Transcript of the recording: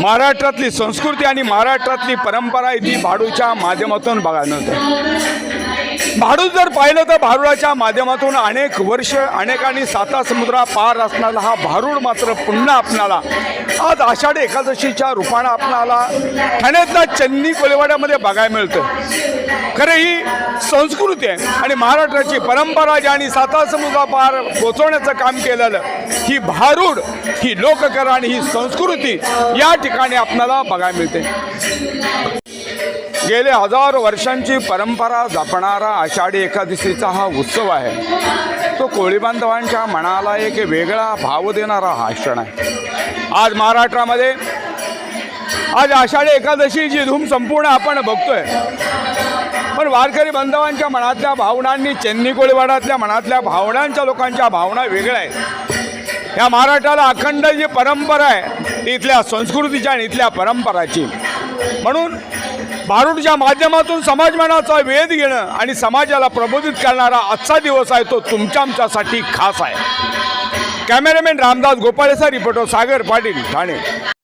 महाराष्ट्रातली संस्कृती आणि महाराष्ट्रातली परंपरा ही ती भाडूच्या माध्यमातून बघायला मिळते भाडू जर पाहिलं तर भारुडाच्या माध्यमातून अनेक वर्ष अनेकांनी साता समुद्रा पार असणारा हा भारूड मात्र पुन्हा आपणाला आज आषाढी एकादशीच्या रूपानं आपणाला ठाण्यातल्या चन्नी कोलेवाड्यामध्ये बघायला मिळतं खरं ही संस्कृती आहे आणि महाराष्ट्राची परंपरा जी आणि साता समुद्रा पार पोचवण्याचं काम केलेलं ही भारूड ही लोककला आणि ही संस्कृती या ठिकाणी आपल्याला बघायला मिळते. गेले हजारो वर्षांची परंपरा जपणारा आषाढी एकादशीचा हा उत्सव आहे. तो कोळी बांधवांच्या मनाला एक वेगळा भाव देणारा हा क्षण आहे. आज महाराष्ट्रामध्ये आज आषाढी एकादशीची धूम संपूर्ण आपण बघतोय पण वारकरी बांधवांच्या मनातल्या भावनांनी चेन्नी कोळीवाडातल्या मनातल्या भावनांच्या लोकांच्या भावना वेगळ्या आहेत. या महाराष्ट्राला अखंड जी परंपरा आहे ती इथल्या संस्कृतीच्या आणि इथल्या परंपराची. म्हणून भारूडच्या माध्यमातून समाजमानाचा वेध घेणं आणि समाजाला प्रबोधित करणारा आजचा दिवस आहे तो तुमच्या आमच्यासाठी खास आहे. कॅमेरामॅन रामदास गोपाळेसा रिपोर्टर सागर पाटील ठाणे.